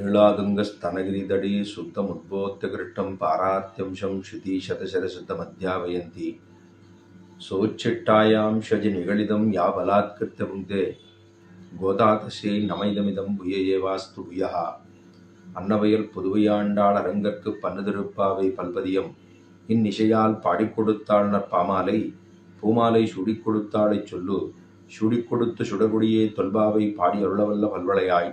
நீளாதுங்கಸ್ತನಗಿರಿದಡಿ ಸುತ್ತಮುದ್ಭೋತ್ತಕೃಷ್ಟಂ ಪಾರಾತ್ಯಂಶಂ ಕ್ಷಿತಿ ಶತಶರಶತಮಧ್ಯಾವಯಂತಿ ಸೋಚ್ಚಿಟ್ಟಾಯಾಂ ಶಜಿ ನಿಗಳಿದಂ ಯಾ ಬಲಾತ್ಕೃತ್ಯ ಪುಂಕ್ತೆ கோதாதசே நமைதமிதம் புயேவாஸ்து புயஹ. அன்னவையல் புதுவையாண்டாள் அரங்கற்கு பன்னுதிருப்பாவை பல்பதியம். இந்நிசையால் பாடிக்கொடுத்தாள் நற்பாமாலை. பூமாலை சுடிக்கொடுத்தாளைச் சொல்லு. சுடிக்கொடுத்து சுடகுடியே தொல்பாவை பாடி அருளவல்ல பல்வளையாய்.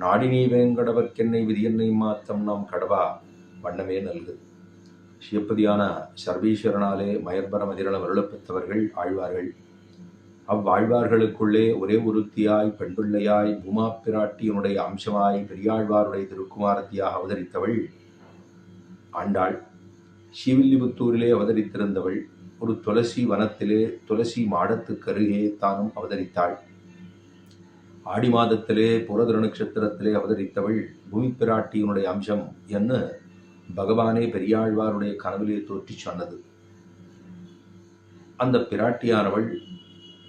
நாடினீ வேங்கடவர்க்கென்னை விதியென்னை மாத்தம் நாம் கடவா வண்ணமே நல்கு. சிவப்பதியான சர்வீஸ்வரனாலே மயற்பர மதிரளம் அருளப்பெற்றவர்கள் ஆழ்வார்கள். அவ்வாழ்வார்களுக்குள்ளே ஒரே ஒருத்தியாய் பெண்பிள்ளையாய் பூமா பிராட்டியனுடைய அம்சமாய் பெரியாழ்வாருடைய திருக்குமாரத்தியாக அவதரித்தவள் ஆண்டாள். ஸ்ரீவில்லிபுத்தூரிலே அவதரித்திருந்தவள் ஒரு துளசி வனத்திலே துளசி மாடத்துக்கருகே தானும் அவதரித்தாள். ஆடி மாதத்திலே புரதிர நட்சத்திரத்திலே அவதரித்தவள் பூமி பிராட்டியினுடைய அம்சம் என்று பகவானே பெரியாழ்வாருடைய கனவிலே தோற்றிச் சொன்னது. அந்த பிராட்டியானவள்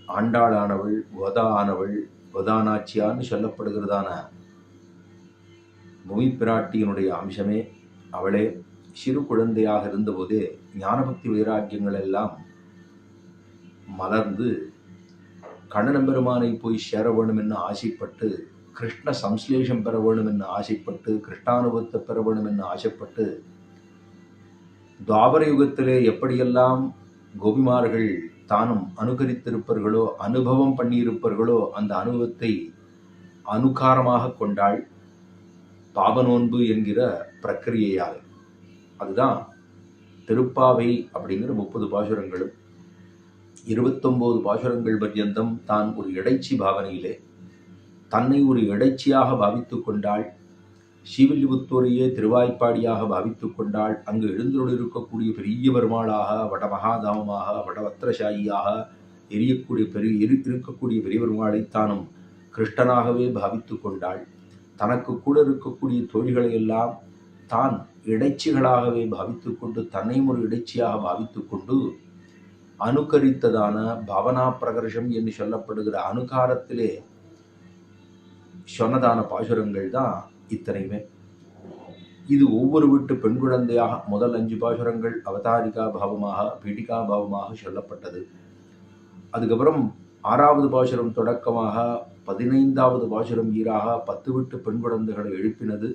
ஆண்டாளானவள் வதா ஆனவள் வதானாச்சியான்னு சொல்லப்படுகிறதான பூமி பிராட்டியினுடைய அம்சமே அவளே. சிறு குழந்தையாக இருந்தபோதே ஞானபக்தி வைராக்கியங்கள் எல்லாம் மலர்ந்து கண்ணன் பெருமானை போய் சேர வேணும் என்று ஆசைப்பட்டு கிருஷ்ண சம்ஸ்லேஷம் பெற வேணும் என்று ஆசைப்பட்டு கிருஷ்ணானுபவத்தை பெற வேணும் என்று ஆசைப்பட்டு துவாபர யுகத்திலே எப்படியெல்லாம் கோபிமார்கள் தானும் அனுகரித்திருப்பார்களோ அனுபவம் பண்ணியிருப்பார்களோ அந்த அனுபவத்தை அனுகாரமாக கொண்டாள் பாபநோன்பு என்கிற பிரக்கிரியையால். அதுதான் திருப்பாவை அப்படிங்கிற முப்பது பாசுரங்களும். இருபத்தொம்போது பாசுரங்கள் பர்யந்தம் தான் ஒரு இடைச்சி பாவனையிலே. தன்னை ஒரு இடைச்சியாக பாவித்து கொண்டாள். ஸ்ரீவில்லிபுத்தூரையே திருவாய்ப்பாடியாக பாவித்து கொண்டாள். அங்கு எழுந்தருளிருக்கக்கூடிய பெரிய பெருமாளாக வடமகாதாமமாக வடவத்திரசாயியாக எரியக்கூடிய பெரிய இரு இருக்கக்கூடிய பெரிய பெருமாளை தானும் கிருஷ்ணனாகவே பாவித்து கொண்டாள். தனக்கு கூட இருக்கக்கூடிய தோழிகளை எல்லாம் தான் இடைச்சிகளாகவே பாவித்து கொண்டு தன்னையும் ஒரு இடைச்சியாக பாவித்து கொண்டு அனுகரித்ததான பவனா பிரகர்ஷம் என்று சொல்லப்படுகிற அனுகாரத்திலே சொன்னதான பாசுரங்கள் தான் இத்தனையுமே. இது ஒவ்வொரு வீட்டு பெண் குழந்தையாக முதல் அஞ்சு பாசுரங்கள் அவதாரிகா பாவமாக பீடிகா பாவமாக சொல்லப்பட்டது. அதுக்கப்புறம் ஆறாவது பாசுரம் தொடக்கமாக பதினைந்தாவது பாசுரம் ஈராக பத்து விட்டு பெண் குழந்தைகளை எழுப்பினது.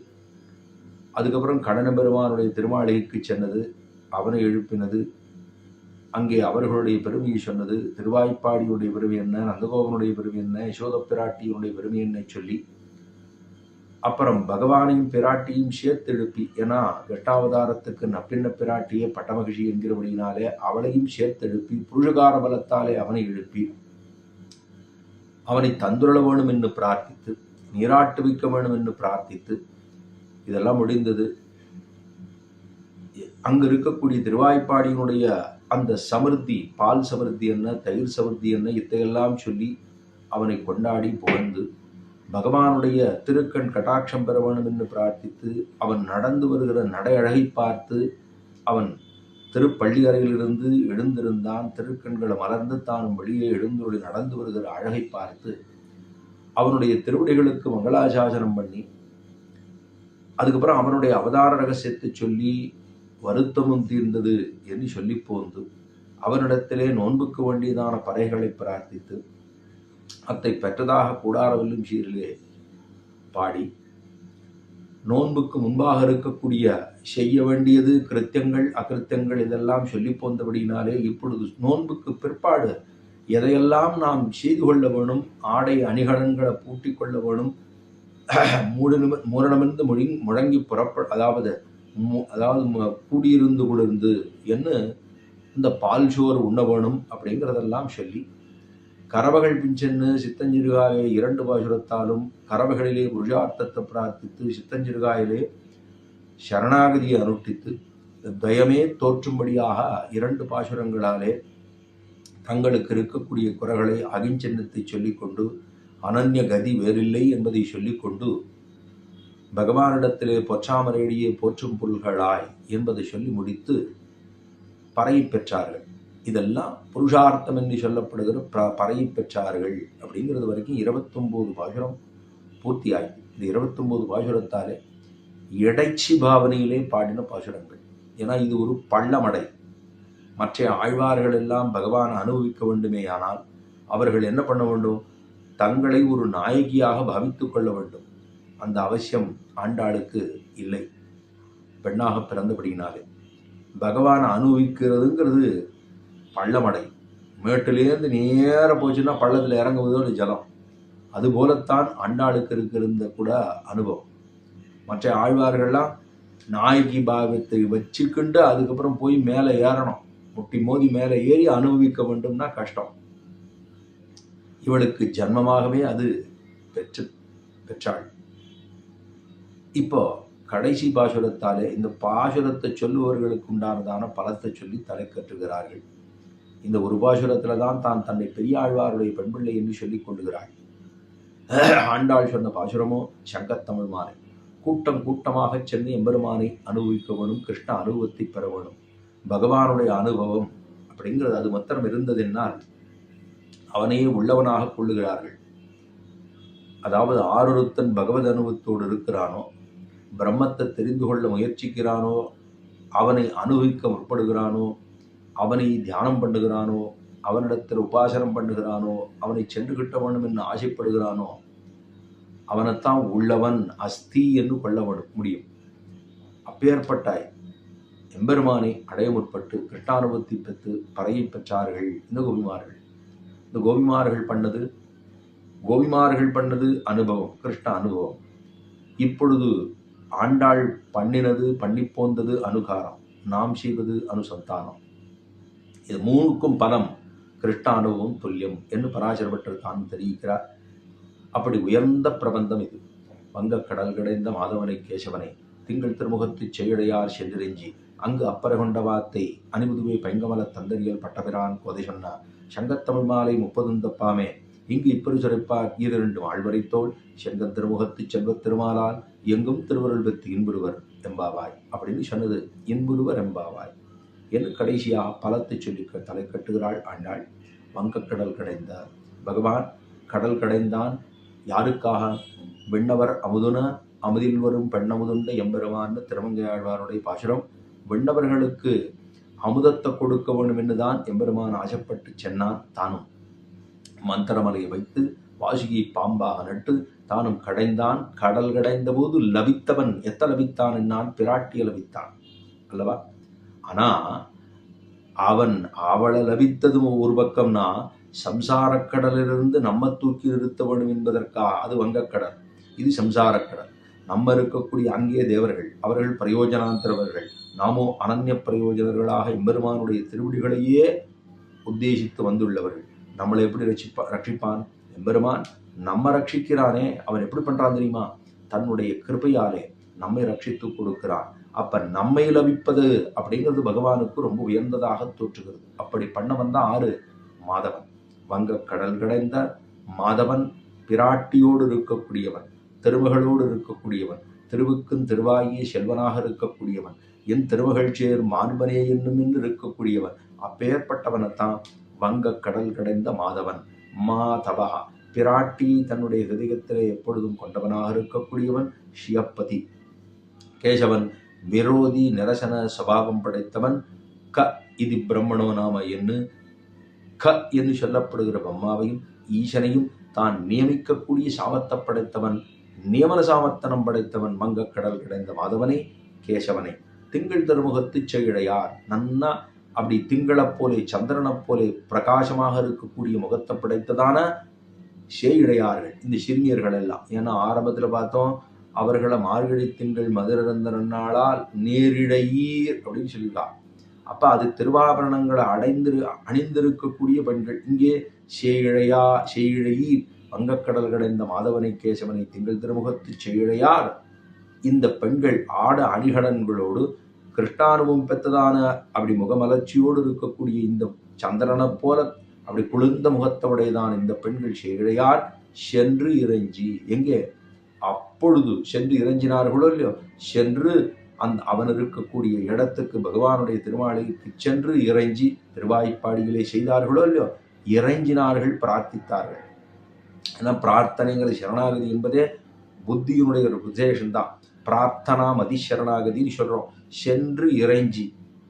அதுக்கப்புறம் கடன பெருமானுடைய திருமாளிகைக்கு சென்னது. அவனை எழுப்பினது. அங்கே அவர்களுடைய பெருமையை சொன்னது திருவாய்ப்பாடியுடைய பெருமை என்ன நந்தகோபனுடைய பெருமை என்ன யசோத பிராட்டியினுடைய பெருமை என்ன சொல்லி அப்புறம் பகவானையும் பிராட்டியும் சேர்த்தெழுப்பி ஏன்னா எட்டாவதாரத்துக்கு நப்பின்ன பிராட்டியே பட்டமகிஷி என்கிறபடினாலே அவளையும் சேர்த்தெழுப்பி புருஷகார பலத்தாலே அவனை எழுப்பி அவனை தந்துரள வேணும் என்று பிரார்த்தித்து நீராட்டுவிக்க வேணும் என்று பிரார்த்தித்து இதெல்லாம் முடிந்தது. அங்கு இருக்கக்கூடிய திருவாய்ப்பாடியினுடைய அந்த சமிருத்தி பால் சமிருத்தி என்ன தயிர் சமிருத்தி என்ன இத்தையெல்லாம் சொல்லி அவனை கொண்டாடி புகழ்ந்து பகவானுடைய திருக்கண் கட்டாட்சம் பெற வேண்டும் என்று பிரார்த்தித்து அவன் நடந்து வருகிற நடை அழகை பார்த்து அவன் திருப்பள்ளி அறையிலிருந்து எழுந்திருந்தான். திருக்கண்களை மலர்ந்து தான் வெளியே எழுந்தொழி நடந்து வருகிற அழகை பார்த்து அவனுடைய திருவடிகளுக்கு மங்களாசாசனம் பண்ணி அதுக்கப்புறம் அவனுடைய அவதார ரகசியத்தை சொல்லி வருத்தமும் தீர்ந்தது என்று சொல்லி போந்து அவனிடத்திலே நோன்புக்கு வேண்டியதான பறைகளை பிரார்த்தித்து அத்தை பெற்றதாக கூடாரவில்லும் சீரிலே பாடி நோன்புக்கு முன்பாக இருக்கக்கூடிய செய்ய வேண்டியது கிருத்தியங்கள் அகிருத்தியங்கள் இதெல்லாம் சொல்லி போந்தபடினாலே இப்பொழுது நோன்புக்கு பிற்பாடு எதையெல்லாம் நாம் செய்து கொள்ள வேணும் ஆடை அணிகலன்களை பூட்டி கொள்ள வேணும் மூடனம மூரணமிருந்து மொழி முழங்கி புறப்ப அதாவது அதாவது கூடியிருந்து குளிர்ந்து என்ன இந்த பால் சோறு உண்ண வேணும் அப்படிங்கிறதெல்லாம் சொல்லி கரவகள் பிஞ்சென்னு சித்தஞ்சிறுகாயிலே இரண்டு பாசுரத்தாலும் கரவகளிலே புருஷார்த்தத்தை பிரார்த்தித்து சித்தஞ்சிறுகாயிலே சரணாகதியை அனுஷ்டித்து துவயமே தோற்றும்படியாக இரண்டு பாசுரங்களாலே தங்களுக்கு இருக்கக்கூடிய குறைகளை அகிஞ்சன்னத்தை சொல்லிக்கொண்டு அனன்ய கதி வேறில்லை என்பதை சொல்லிக்கொண்டு பகவானிடத்திலே பொற்றாமரையிடையே போற்றும் புல்களாய் என்பதை சொல்லி முடித்து பறை பெற்றார்கள். இதெல்லாம் புருஷார்த்தம் என்று சொல்லப்படுகிற ப பறையை பெற்றார்கள் அப்படிங்கிறது வரைக்கும் இருபத்தொம்போது பாசுரம் பூர்த்தியாகி. இந்த இருபத்தொம்போது பாசுரத்தாலே இடைச்சி பாவனையிலே பாடின பாசுரங்கள். ஏன்னா இது ஒரு பள்ளமடை. மற்ற ஆழ்வார்கள் எல்லாம் பகவான் அனுபவிக்க வேண்டுமேயானால் அவர்கள் என்ன பண்ண வேண்டும்? தங்களை ஒரு நாயகியாக பாவித்து கொள்ள வேண்டும். அந்த அவசியம் ஆண்டாளுக்கு இல்லை. பெண்ணாக பிறந்தபடியினாலே. பகவான் அனுபவிக்கிறதுங்கிறது பள்ளமடை. மேட்டிலேருந்து நேராக போச்சுன்னா பள்ளத்தில் இறங்குவதோடு ஜலம். அதுபோலத்தான் அண்டாளுக்கு இருக்கிறந்த கூட அனுபவம். மற்ற ஆழ்வார்கள்லாம் நாயகி பாவத்தை வச்சுக்கிண்டு அதுக்கப்புறம் போய் மேலே ஏறணும். முட்டி மோதி மேலே ஏறி அனுபவிக்க வேண்டும்னா கஷ்டம். இவளுக்கு ஜன்மமாகவே அது பெற்று பெற்றாள். இப்போ கடைசி பாசுரத்தாலே இந்த பாசுரத்தை சொல்லுவவர்களுக்கு உண்டானதான பலத்தை சொல்லி தலை கற்றுகிறார்கள் இந்த ஒரு பாசுரத்தில் தான் தான் தன்னை பெரியாழ்வாருடைய பெண்பிள்ளை என்று சொல்லிக் கொள்ளுகிறாள் ஆண்டாள் சொன்ன பாசுரமோ சங்கத்தமிழ் மாலை. கூட்டம் கூட்டமாக சென்று எம்பெருமானை அனுபவிக்கவனும் கிருஷ்ண அனுபவத்தை பெறவனும் பகவானுடைய அனுபவம் அப்படிங்கிறது அது மாத்திரம் இருந்ததென்னால் அவனையே உள்ளவனாக கொள்ளுகிறார்கள். அதாவது ஆரொருத்தன் பகவத் அனுபவத்தோடு இருக்கிறானோ பிரம்மத்தை தெரிந்து கொள்ள முயற்சிக்கிறானோ அவனை அனுபவிக்க முற்படுகிறானோ அவனை தியானம் பண்ணுகிறானோ அவனிடத்தில் உபாசனம் பண்ணுகிறானோ அவனை சென்று கிட்ட வேண்டும் என்று ஆசைப்படுகிறானோ அவனைத்தான் உள்ளவன் அஸ்தி என்று கொள்ள முடியும். அப்பேற்பட்டாய் எம்பெருமானை அடைய முற்பட்டு கிருஷ்ணானுபவத்தை பெற்று பறையை பெற்றார்கள் இந்த கோபிமார்கள். இந்த கோபிமார்கள் பண்ணது கோபிமார்கள் பண்ணது அனுபவம் கிருஷ்ண அனுபவம். இப்பொழுது ஆண்டாள் பண்ணினது பண்ணி போந்தது அனுகாரம். நாம் செய்வது அனுசந்தானம். இது மூணுக்கும் பலம் கிருஷ்ண துல்லியம் என்று பராசரப்பட்டர் தான் தெரிவிக்கிறார். அப்படி உயர்ந்த பிரபந்தம் இது. வங்கக்கடல் கிடைந்த மாதவனை கேசவனை திங்கள் திருமுகத்து செய்யடையார் சென்றிரஞ்சி அங்கு அப்பர கொண்ட வார்த்தை அணிமுதுவை பைங்கமல தந்தரியல் பட்டபிரான் கோதை சொன்ன சங்கத்தமிழ் மாலை முப்பதுந்தப்பாமே இங்கு இப்படி சுரைப்பார் ஈரிரண்டு ஆழ்வரைத்தோள் செங்க திருமுகத்து செல்வத் திருமாலால் எங்கும் திருவருள் பெற்று இன்புருவர் எம்பாவாய். அப்படின்னு சொன்னது இன்புருவர் எம்பாவாய். என்று கடைசியாக பலத்தை சொல்லி தலை கட்டுகிறாள் ஆண்டாள் வங்கக்கடல் கடைந்தார். பகவான் கடல் கடைந்தான். யாருக்காக? விண்ணவர் அமுதுன அமுதில் வரும் பெண்ணமுதுண்ட எம்பெருமான்னு திருமங்கையாழ்வாருடைய பாசுரம். விண்ணவர்களுக்கு அமுதத்தை கொடுக்க வேண்டும் என்றுதான் எம்பெருமான் ஆசைப்பட்டு சென்னான் தானும். மந்திரமலையை வைத்து வாஷிகி பாம்பாக நட்டு தானும் கடைந்தான். கடல் கடைந்த போது லபித்தவன் எத்த லபித்தான் என்னான் பிராட்டிய லபித்தான். அல்லவா? ஆனா அவன் அவளை லபித்ததும் ஒரு பக்கம்னா சம்சாரக் கடலிலிருந்து நம்ம தூக்கி நிறுத்த வேண்டும் என்பதற்காக அது வங்கக்கடல் இது சம்சாரக் கடல். நம்ம இருக்கக்கூடிய அங்கே தேவர்கள் அவர்கள் பிரயோஜனாந்தரவர்கள். நாமோ அனன்ய பிரயோஜனர்களாக எம்பெருமானுடைய திருவிடிகளையே உத்தேசித்து வந்துள்ளவர்கள். நம்மளை எப்படி ரட்சிப்பா ரட்சிப்பான்? எம்பெருமான் நம்ம ரட்சிக்கிறானே. அவன் எப்படி பண்ணுறான் தெரியுமா? தன்னுடைய கிருப்பையாலே நம்மை ரட்சித்து கொடுக்கிறான். அப்போ நம்மை லபிப்பது அப்படிங்கிறது பகவானுக்கு ரொம்ப உயர்ந்ததாக தோற்றுகிறது. அப்படி பண்ணவன் தான் ஆறு? மாதவன். வங்க கடல் கடைந்த மாதவன் பிராட்டியோடு இருக்கக்கூடியவன் திருமகளோடு இருக்கக்கூடியவன் திருவுக்கும் திருவாயே செல்வனாக இருக்கக்கூடியவன் என் திருமகள் சேர் மாண்பனே என்னும் என்று இருக்கக்கூடியவன் அப்பேற்பட்டவனைத்தான் வங்கக் கடல் கடைந்த மாதவன். மாதவா பிராட்டி தன்னுடைய ஹிருதயத்திலே எப்பொழுதும் கொண்டவனாக இருக்கக்கூடியவன் ஷியப்பதி. கேசவன் விரோதி நிரசன சபாவம் படைத்தவன். க இது பிரம்மணோ நாம என்று. க என்று சொல்லப்படுகிற பிரம்மாவையும் ஈசனையும் தான் நியமிக்கக்கூடிய சாமத்தை படைத்தவன் நியமன சாமர்த்தனம் படைத்தவன் மங்கக் கடல் கிடைந்த மாதவனே கேசவனே. திங்கள் திருமுகத்து செயடையார் நன்னா அப்படி திங்களைப் போலே சந்திரனைப் போலே பிரகாசமாக இருக்கக்கூடிய முகத்தை படைத்ததான சேயிடையார்கள் இந்த சிறுமியர்கள் எல்லாம். ஏன்னா ஆரம்பத்தில் பார்த்தோம் அவர்களை மார்கழி திங்கள் மதுரந்தனாளால் நேரிடையீர் அப்படின்னு சொல்லியிருக்கா அப்போ அது திருவாபரணங்களை அடைந்திரு அணிந்திருக்கக்கூடிய பெண்கள். இங்கே சேயிழையா சேயிழையீர் வங்கக்கடல் கடைந்த மாதவனை கேசவனை திங்கள் திருமுகத்து சேயிழையார் இந்த பெண்கள் ஆட அணிகலன்களோடு கிருஷ்ணானுபவம் பெற்றதான அப்படி முகமலர்ச்சியோடு இருக்கக்கூடிய இந்த சந்திரனை போல அப்படி குளிர்ந்த முகத்தவுடையதான இந்த பெண்கள் சேழையார் சென்று இறைஞ்சி. எங்கே? அப்பொழுது சென்று இறைஞ்சினார்களோ இல்லையோ? சென்று அந் அவன் இருக்கக்கூடிய இடத்துக்கு பகவானுடைய திருமாளிகைக்கு சென்று இறைஞ்சி திருவாய்ப்பாடிகளை செய்தார்களோ இல்லையோ? இறைஞ்சினார்கள் பிரார்த்தித்தார்கள். ஏன்னா பிரார்த்தனைங்கிற சரணாகதி என்பதே புத்தியினுடைய ஒரு விசேஷம்தான் பிரார்த்தனா மதிசரணாகதின்னு சொல்றோம். சென்று இறைஞ்சி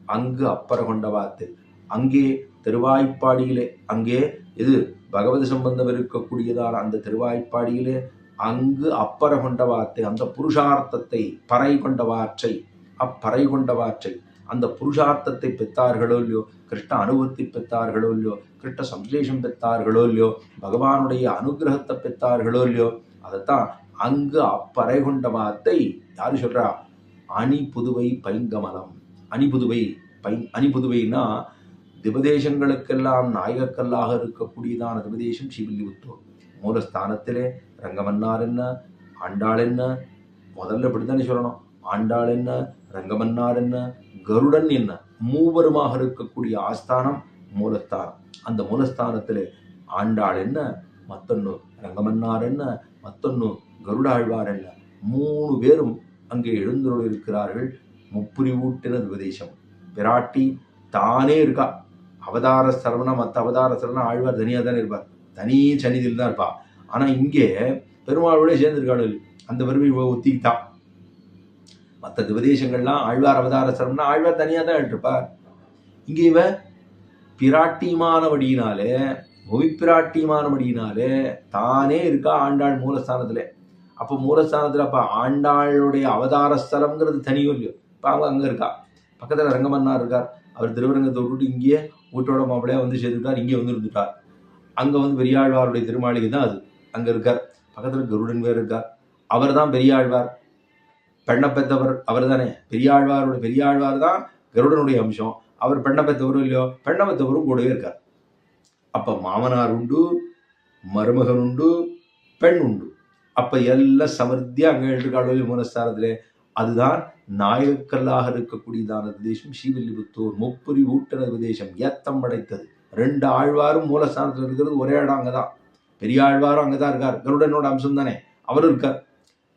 அங்கு அப்பற கொண்ட வாத்து. அங்கே திருவாய்ப்பாடியிலே அங்கே இது பகவதி சம்பந்தம் இருக்கக்கூடியதான அந்த திருவாய்ப்பாடியிலே அங்கு அப்பற கொண்ட வார்த்தை அந்த புருஷார்த்தத்தை பறை கொண்ட வாற்றை அப்பறை கொண்ட வாற்றை அந்த புருஷார்த்தத்தை பெற்றார்களோ இல்லையோ கிருஷ்ண அனுபவத்தை பெற்றார்களோ இல்லையோ கிருஷ்ண சம்சலேஷம் பெற்றார்களோ இல்லையோ பகவானுடைய அனுகிரகத்தை பெற்றார்களோ இல்லையோ அதைத்தான் அங்கு அப்பறை கொண்ட வார்த்தை யாரு சொல்றா? அணி புதுவை பைங்கமலம். அணி புதுவை பை அணி புதுவைனா திபதேசங்களுக்கெல்லாம் நாயகக்கல்லாக இருக்கக்கூடியதான திபதேசம் ஸ்ரீவில்லிபுத்தூர். மூலஸ்தானத்திலே ரங்கமன்னார் என்ன? ஆண்டாள் என்ன? முதல்ல இப்படித்தானே சொல்லணும். ஆண்டாள் என்ன? ரங்கமன்னார் என்ன? கருடன் என்ன? மூவருமாக இருக்கக்கூடிய ஆஸ்தானம் மூலஸ்தானம். அந்த மூலஸ்தானத்திலே ஆண்டாள் என்ன? மத்தொன்னு ரங்கமன்னார் என்ன? மத்தொன்னு கருடாழ்வார் அல்ல மூணு பேரும் அங்கே எழுந்தருள் இருக்கிறார்கள் முப்புரிவூட்டின உபதேசம். பிராட்டி தானே இருக்கா? அவதார சரவணம் மற்ற அவதார சரவணம் ஆழ்வார் தனியாக தானே இருப்பார். தனி சன்னிதியில் தான் இருப்பா. ஆனால் இங்கே பெருமாளோட சேர்ந்திருக்காள் அந்த பெருமை இவ ஒத்திக்கிட்டா? மற்ற திவதேசங்கள்லாம் ஆழ்வார் அவதார சரவணா ஆழ்வார் தனியாக தான் இருப்பார் இங்கே இவ பிராட்டிமானபடியினாலே புவி பிராட்டிமானபடியினாலே தானே இருக்கா ஆண்டாள் மூலஸ்தானத்துல? அப்போ மூலஸ்தானத்தில் அப்போ ஆண்டாளுடைய அவதார ஸ்தலம்ங்கிறது தனியும் இல்லையோ இப்போ அவங்க அங்கே இருக்கா? பக்கத்தில் ரங்கமன்னார் இருக்கார். அவர் திருவரங்கத்தை விட்டுட்டு இங்கேயே வீட்டோட மாப்பிள்ளையா வந்து சேர்ந்துட்டார். இங்கே வந்து இருந்துட்டார். அங்கே வந்து பெரியாழ்வாருடைய திருமாளிகை தான் அது. அங்கே இருக்கார். பக்கத்தில் கருடன் வேறு இருக்கார் அவர் தான் பெரியாழ்வார். பெண்ணை அவர் தானே பெரியாழ்வாருடைய பெரியாழ்வார் தான் கருடனுடைய அம்சம். அவர் பெண்ணை பெத்தவரும் இல்லையோ? பெண்ணை பெத்தவரும் கூடவே இருக்கார். அப்போ மாமனார் உண்டு மருமகன் உண்டு பெண் உண்டு. அப்போ எல்லாம் சமர்த்தியாக அங்கே எழுதுக்காடு மூலஸ்தானத்திலே? அதுதான் நாயக்கல்லாக இருக்கக்கூடியதான பிரதேசம் ஸ்ரீவில்லிபுத்தூர் முப்புரி ஊட்டன பிரதேசம் ஏத்தம் படைத்தது. ரெண்டு ஆழ்வாரும் மூலஸ்தானத்தில் இருக்கிறது ஒரே இடம் அங்கே தான் பெரிய ஆழ்வாரும் அங்கதான் இருக்கார். கருடனோட அம்சம் தானே அவர் இருக்கார்.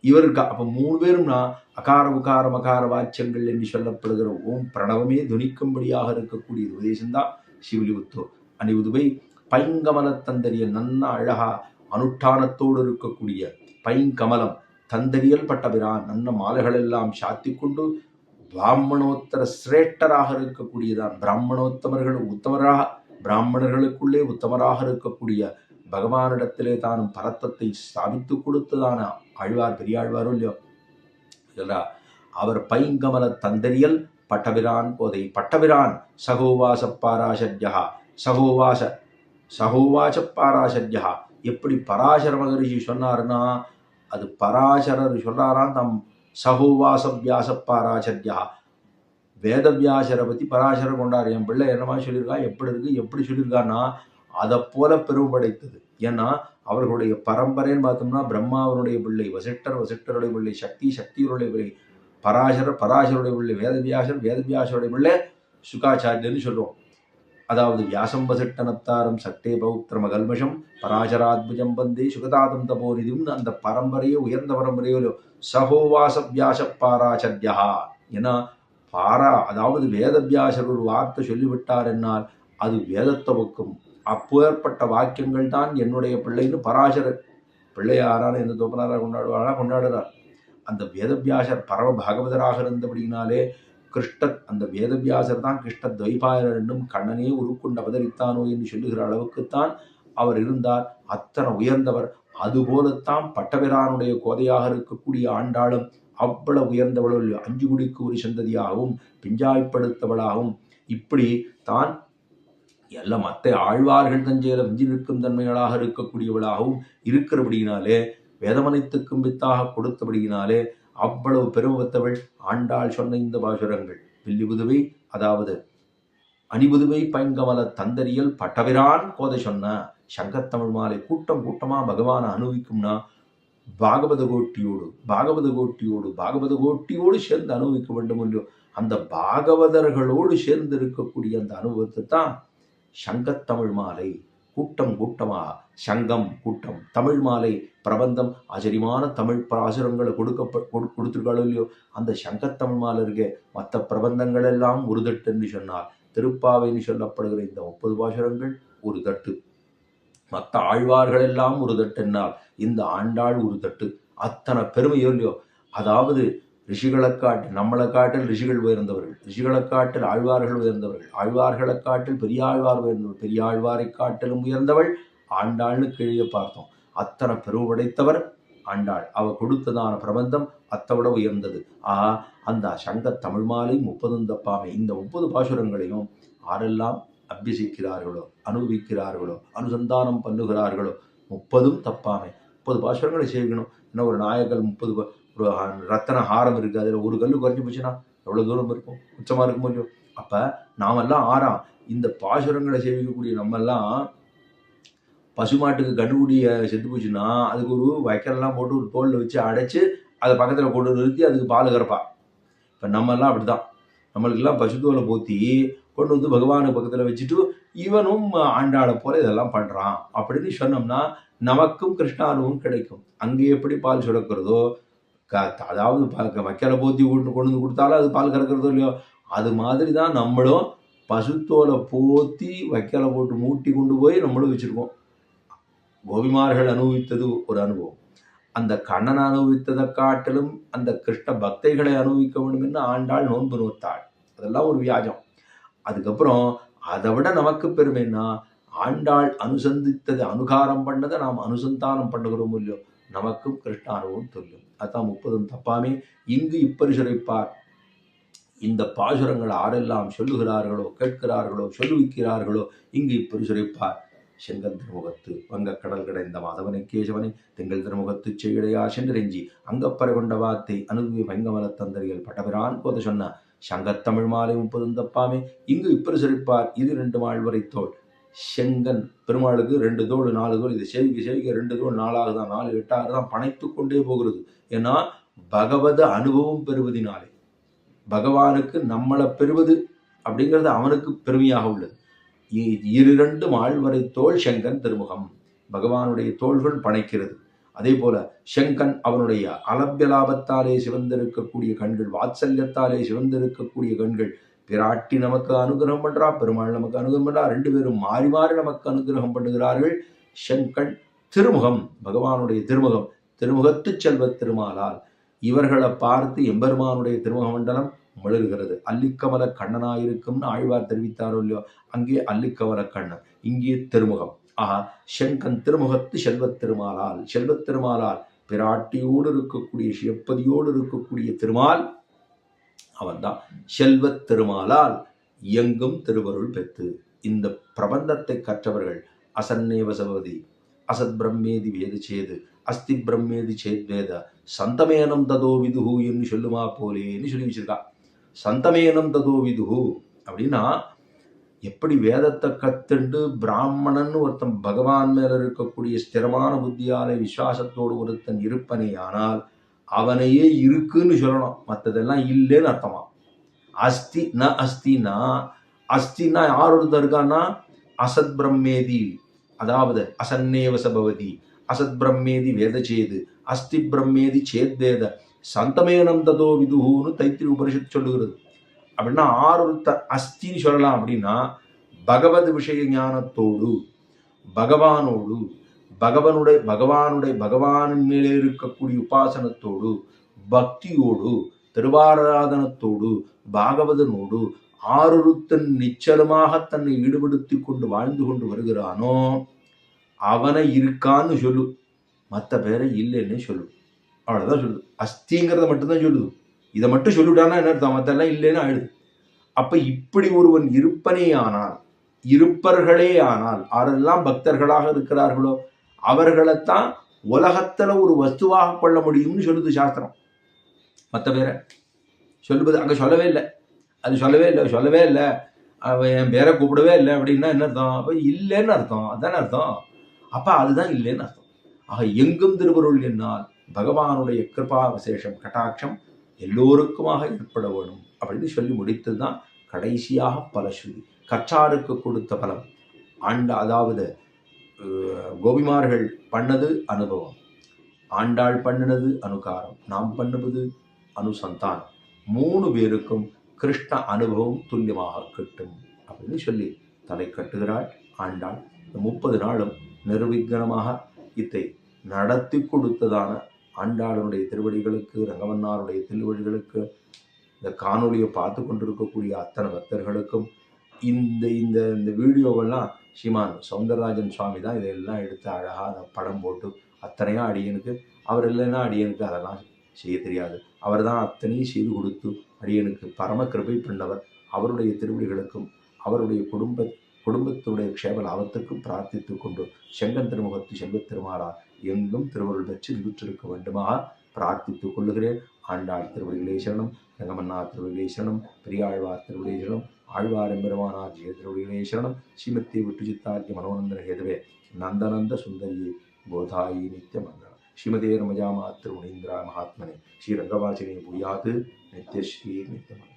இவர் இருக்கா. அப்போ மூணு பேரும்னா அகார உகார மகார வாச்சியங்கள் என்று சொல்லப்படுகிற ஓம் பிரணவமே துணிக்கும்படியாக இருக்கக்கூடிய உபதேசம்தான் சிவிலிபுத்தூர் அணிவுதுவை பைங்கமல தந்தரியல் நன்ன அழகா அனுஷ்டானத்தோடு இருக்கக்கூடிய பைங்கமலம் தந்தரியல் பட்டபிரான் நன்ன மாலைகளெல்லாம் சாத்தி கொண்டு பிராமணோத்தர சிரேஷ்டராக இருக்கக்கூடியதான். பிராமணோத்தமர்கள் உத்தமராக பிராமணர்களுக்குள்ளே உத்தமராக இருக்கக்கூடிய பகவானிடத்திலே தானும் பரத்தத்தை ஸ்தாபித்து கொடுத்ததான ஆழ்வார் பெரியாழ்வாரோ இல்லையோ? இல்லையா அவர் பைங்கமல தந்தரியல் பட்டபிரான் போதை. பட்டபிரான் சகோவாச பாராசத்யா சகோவாச சகோவாச பாராசத்யா எப்படி பராசர மகரிஷி சொன்னாருன்னா அது பராசரர் சொல்றாராம் தம் சகோவாச வியாச பாராசத்யா வேதவியாசரை பற்றி பராசரர் கொண்டார். என் பிள்ளை என்னமா சொல்லியிருக்கா எப்படி இருக்கு எப்படி சொல்லியிருக்கான்னா அதை போல பெருமைப்படைத்தது ஏன்னா அவர்களுடைய பரம்பரைன்னு பார்த்தோம்னா பிரம்மாவனுடைய பிள்ளை வசிட்டர் வசிட்டருடைய பிள்ளை சக்தி சக்தியருடைய பிள்ளை பராசரர் பராசருடைய பிள்ளை வேதவியாசர் வேதவியாசருடைய பிள்ளை சுகாச்சாரியன்னு சொல்லுவோம் அதாவது வியாசம் வசிட்டனத்தாரம் சட்டே பௌத்திர மகல்மஷம் பராசராத்புஜம் வந்தே சுகதாதம் தபோனிதிம்னு அந்த பரம்பரையே உயர்ந்த பரம்பரையோ சகோவாச வியாச பாராச்சர்யா ஏன்னா பாரா அதாவது வேதவியாசர் ஒரு வார்த்தை சொல்லிவிட்டார் என்னால் அது வேதத்தை வைக்கும் அப்பேற்பட்ட வாக்கியங்கள் தான் என்னுடைய பிள்ளைன்னு பராசரர் பிள்ளையாரான எந்த தோப்பனாராக கொண்டாடுவாரா கொண்டாடுறார் அந்த வேதவியாசர் பரம பாகவதராக இருந்தபடினாலே கிருஷ்ண அந்த வேதவியாசர் தான் கிருஷ்ண துவைபாயனர் என்னும் கண்ணனே உருக்குண்டு அவதரித்தானோ என்று சொல்லுகிற அளவுக்குத்தான் அவர் இருந்தார். அத்தனை உயர்ந்தவர். அதுபோலத்தான் பட்டபிரானுடைய கோதையாக இருக்கக்கூடிய ஆண்டாளும் அவ்வளவு உயர்ந்தவளோ அஞ்சு குடிக்கு ஒரு சந்ததியாகவும் பிஞ்சாய்ப்படுத்தவளாகவும் இப்படி தான் எல்லாம் மற்ற ஆழ்வார்கள் தஞ்சையில் மிஞ்சி நிற்கும் தன்மைகளாக இருக்கக்கூடியவளாகவும் இருக்கிறபடியினாலே வேதமனைத்துக்கும் வித்தாக கொடுத்தபடியினாலே அவ்வளவு பெருமத்தவள் ஆண்டாள் சொன்ன இந்த பாசுரங்கள். வில்லிபுதுவை அதாவது அணிபுதுவை பைங்கமல தந்தரியல் பட்டவிரான் கோதை சொன்ன சங்கத்தமிழ் மாலை கூட்டம் கூட்டமா பகவானை அனுபவிக்கும்னா பாகவத கோட்டியோடு பாகவத கோட்டியோடு பாகவத கோட்டியோடு சேர்ந்து அனுபவிக்க வேண்டும் இல்லையோ அந்த பாகவதர்களோடு சேர்ந்து இருக்கக்கூடிய அந்த அனுபவத்தை தான் சங்கத்தமிழ் மாலை கூட்டம் கூட்டமா சங்கம் கூட்டம் தமிழ் மாலை பிரபந்தம் ஆச்சரியமான தமிழ் பிராசுரங்களை கொடுக்க கொடுத்துருக்காளோ இல்லையோ அந்த சங்கத்தமிழ் மாலை இருக்கே மற்ற பிரபந்தங்கள் எல்லாம் ஒரு தட்டு என்று சொன்னார் திருப்பாவைன்னு சொல்லப்படுகிற இந்த முப்பது பாசுரங்கள் ஒரு தட்டு மற்ற ஆழ்வார்கள் எல்லாம் ஒரு தட்டு என்னால் இந்த ஆண்டாள் ஒரு தட்டு அத்தனை பெருமையோ இல்லையோ? அதாவது ரிஷிகளை காட்டில் நம்மளை காட்டில் ரிஷிகள் உயர்ந்தவர்கள் ரிஷிகளை காட்டில் ஆழ்வார்கள் உயர்ந்தவர்கள் ஆழ்வார்களை காட்டில் பெரியாழ்வார் உயர்ந்தவர்கள் பெரியாழ்வாரை காட்டிலும் உயர்ந்தவள் ஆண்டாள்னு கீழே பார்த்தோம். அத்தனை பெருவடைத்தவர் ஆண்டாள். அவ கொடுத்ததான பிரபந்தம் அத்தவிட உயர்ந்தது. ஆஹா அந்த சங்க தமிழ் மாலை முப்பதுந்தப்பாமை இந்த முப்பது பாசுரங்களையும் ஆரெல்லாம் அபியசிக்கிறார்களோ அனுபவிக்கிறார்களோ அனுசந்தானம் பண்ணுகிறார்களோ முப்பதும் தப்பாமை. முப்பது பாசுரங்களை செய்யணும் இன்னும் ஒரு நாயகல் முப்பது ஒரு ரத்தன ஹாரம் இருக்குது அதில் ஒரு கல் குறைஞ்சி போச்சுன்னா எவ்வளோ தூரம் இருக்கும்? உச்சமாக இருக்கும் கொஞ்சம் அப்போ நாமெல்லாம் ஆறாம். இந்த பாசுரங்களை சேவிக்கக்கூடிய நம்மெல்லாம் பசுமாட்டுக்கு கண்டுபிடிய செத்து போச்சுன்னா அதுக்கு ஒரு வைக்கல்லாம் போட்டு ஒரு தோலில் வச்சு அடைச்சி அதை பக்கத்தில் கொண்டு நிறுத்தி அதுக்கு பால் கறப்பா. இப்போ நம்மெல்லாம் அப்படிதான். நம்மளுக்கெல்லாம் பசுத்தோலை போத்தி கொண்டு வந்து பகவானுக்கு பக்கத்தில் வச்சுட்டு இவனும் ஆண்டாளை போல இதெல்லாம் பண்ணுறான் அப்படின்னு சொன்னோம்னா நமக்கும் கிருஷ்ணானுவும் கிடைக்கும். அங்கே எப்படி பால் சுரக்கிறதோ க அதாவது ப- வைக்கலை போத்தி கொண்டு கொண்டு வந்து கொடுத்தாலும் அது பால் கறக்கிறதோ இல்லையோ அது மாதிரி தான் நம்மளும் பசுத்தோலை போத்தி வைக்கலை போட்டு மூட்டி கொண்டு போய் நம்மளும் வச்சுருக்கோம். கோபிமார்கள் அனுபவித்தது ஒரு அனுபவம். அந்த கண்ணன் அனுபவித்ததை காட்டிலும் அந்த கிருஷ்ண பக்தைகளை அனுபவிக்க வேண்டும் என்று ஆண்டாள் நோன்பு நோத்தாள். அதெல்லாம் ஒரு வியாஜம். அதுக்கப்புறம் அதை விட நமக்கு பெருமைன்னா ஆண்டாள் அனுசந்தித்தது அனுகாரம் பண்ணதை நாம் அனுசந்தானம் பண்ணுகிறோம் இல்லையோ நமக்கும் கிருஷ்ண அனுபவம் சொல்லும் அதான் முப்பதும் தப்பாமே. இங்கு இப்பரிசுரைப்பார் இந்த பாசுரங்கள் ஆரெல்லாம் சொல்லுகிறார்களோ கேட்கிறார்களோ சொல்லுவிக்கிறார்களோ இங்கு இப்பரிசுரைப்பார் செங்கல் திருமுகத்து வங்கக் கடல் கிடைந்த மாதவனை கேசவனை திங்கள் திருமுகத்து செய்யடையா சென்றெஞ்சி அங்கப்பறை கொண்ட வார்த்தை அனுபவி வைங்கமல தந்தரிகள் பட்டபிரான் போத சொன்ன சங்கத்தமிழ் மாலை முப்பது தப்பாமே இங்கு இப்பரிசுரைப்பார் இது ரெண்டு மாழ்வரை தோல். செங்கன் பெருமாளுக்கு ரெண்டு தோடு நாலு தோல் இது செவிக்கு செவிக்க ரெண்டு தோல் நாலாக தான் நாலு எட்டாக தான் பனைத்து கொண்டே போகிறது. ஏன்னா பகவத அனுபவம் பெறுவதினாலே. பகவானுக்கு நம்மளை பெறுவது அப்படிங்கிறது அவனுக்கு பெருமையாக உள்ளது. இரண்டும் ஆழ்வரை தோல் தோள் செங்கன் திருமுகம். பகவானுடைய தோள்கள் பனைக்கிறது அதே போல செங்கன் அவனுடைய அலபியலாபத்தாலே சிவந்திருக்கக்கூடிய கண்கள் வாத்சல்யத்தாலே சிவந்திருக்கக்கூடிய கண்கள் பிராட்டி நமக்கு அனுகிரகம் பண்றா பெருமாள் நமக்கு அனுகிரகம் பண்றா ரெண்டு பேரும் மாறி மாறி நமக்கு அனுகிரகம் பண்ணுகிறார்கள். செங்கண் திருமுகம் பகவானுடைய திருமுகம் திருமுகத்து செல்வ திருமாலால் இவர்களை பார்த்து எம்பெருமானுடைய திருமுக மண்டலம் மிளறுகிறது அல்லிக்கமல கண்ணனாயிருக்கும்னு ஆழ்வார் தெரிவித்தாரோ இல்லையோ அங்கே அல்லிக்கமல கண்ணன் இங்கே திருமுகம். ஆஹா செங்கன் திருமுகத்து செல்வத் திருமாலால் செல்வத் திருமாலால் பிராட்டியோடு இருக்கக்கூடிய சிவப்பதியோடு இருக்கக்கூடிய திருமால் அவன்தான். செல்வத் திருமாலால் எங்கும் திருவருள் பெற்று இந்த பிரபந்தத்தை கற்றவர்கள் அசன்னேவசபதி அசத் பிரம்மேதி வேது சேது அஸ்தி பிரம்மேதி சேத்வேத. சந்தமேனம் ததோ விதுஹு என்று சொல்லுமா போலேன்னு சொல்லி வச்சிருக்கா. சந்தமேனம் ததோ விதுஹு அப்படின்னா எப்படி வேதத்தை கத்துண்டு பிராமணன் ஒருத்தன் பகவான் மேல இருக்கக்கூடிய ஸ்திரமான புத்தியால விசுவாசத்தோடு ஒருத்தன் இருப்பனே ஆனால் அவனையே இருக்குன்னு சொல்லணும். மற்றதெல்லாம் இல்லைன்னு அர்த்தமா? அஸ்தி ந அஸ்தினா. அஸ்தினா யார் ஒருத்தன் இருக்கான்னா? அசத் பிரம்மேதி. அதாவது அசன்னேவசபவதி அசத் பிரம்மேதி வேதச்சேது அஸ்தி பிரம்மேதி சேத் வேத சந்தமேனம் ததோ விதுஹுன்னு தைத்திரி உபனிஷத் சொல்லுகிறது. அப்படின்னா ஆறு அஸ்தின்னு சொல்லலாம் அப்படின்னா பகவத் விஷய ஞானத்தோடு பகவானோடு பகவனுடைய பகவானுடைய பகவானின் மேலே இருக்கக்கூடிய உபாசனத்தோடு பக்தியோடு திருவாராதனத்தோடு பாகவதனோடு ஆறுருத்தன் நிச்சலமாக தன்னை ஈடுபடுத்தி கொண்டு வாழ்ந்து கொண்டு வருகிறானோ அவனை இருக்கான்னு சொல்லு. மற்ற பேரை இல்லைன்னு சொல்லு. அவ்வளோதான் சொல்லுது அஸ்திங்கிறத மட்டும்தான் சொல்லுது. இதை மட்டும் சொல்லிவிட்டானா என்ன அர்த்தம்? மற்றெல்லாம் இல்லைன்னு ஆயிடுது. அப்போ இப்படி ஒருவன் இருப்பனே ஆனால் இருப்பர்களே ஆனால் யாரெல்லாம் பக்தர்களாக இருக்கிறார்களோ அவர்களைத்தான் உலகத்தில் ஒரு வஸ்துவாக கொள்ள முடியும்னு சொல்லுது சாஸ்திரம். மற்ற பேரை சொல்லுவது அங்கே சொல்லவே இல்லை. அது சொல்லவே இல்லை சொல்லவே இல்லை. அவன் என் பேரை கூப்பிடவே இல்லை அப்படின்னா என்ன அர்த்தம்? அப்போ இல்லைன்னு அர்த்தம். அதானே அர்த்தம்? அப்போ அதுதான் இல்லைன்னு அர்த்தம். ஆக எங்கும் திருவருள் என்னால் பகவானுடைய கிருபா விசேஷம் கட்டாட்சம் எல்லோருக்குமாக ஏற்பட வேணும் அப்படின்னு சொல்லி முடித்தது தான் கடைசியாக பலஸ்ருதி கற்றாருக்கு கொடுத்த பலம். ஆண்ட அதாவது கோபிமார்கள் பண்ணது அனுபவம். ஆண்டாள் பண்ணினது அனுகாரம். நாம் பண்ணுவது அனுசந்தான். மூணு பேருக்கும் கிருஷ்ண அனுபவம் துல்லியமாக கிட்டும் அப்படின்னு சொல்லி தலை கட்டுகிறாள் ஆண்டாள். இந்த முப்பது நாளும் நிர்விக்னமாக இத்தை நடத்தி கொடுத்ததான ஆண்டாளனுடைய திருவடிகளுக்கு ரங்கவண்ணாருடைய திருவடிகளுக்கு இந்த காணொலியை பார்த்து கொண்டிருக்கக்கூடிய அத்தனை பக்தர்களுக்கும் இந்த இந்த இந்த வீடியோவெல்லாம் ஸ்ரீமான் சவுந்தரராஜன் சுவாமி தான் இதையெல்லாம் எடுத்து அழகாக அதை படம் போட்டு அத்தனையும் அடியனுக்கு அவர் இல்லைன்னா அடியனுக்கு அதெல்லாம் செய்ய தெரியாது. அவர் தான் அத்தனையும் செய்து கொடுத்து அடியனுக்கு பரம கிருபை பண்ணவர் அவருடைய திருவடிகளுக்கும் அவருடைய குடும்ப குடும்பத்துடைய க்ஷேம லாபத்துக்கும் பிரார்த்தித்து கொண்டு செங்கன் திருமுகத்து செல்வ திருமாலா எங்கும் திருவருள் பெற்று நிறுத்திருக்க வேண்டுமாக பிரார்த்தித்துக் கொள்ளுகிறேன். ஆண்டாள் திருவடிகளே ரங்கமன்னா ரங்கமன்னார் பெரியாழ்வார் திருவடிகளே ஆழ்வார் எம்பெருமானார் ஜெய திருவடிகளே சரணம். ஸ்ரீமத்தி விட்டுச்சித்தார்ய மனோநந்தன ஹேதவே நந்தநந்த சுந்தரியே கோதாயி நித்திய மங்களம். ஸ்ரீமதே ரமஜாமா திருமுனீந்திரா மகாத்மனே. ஸ்ரீ ரங்கவாசினே பூயாது நித்யஸ்ரீ நித்தியமங்கலம்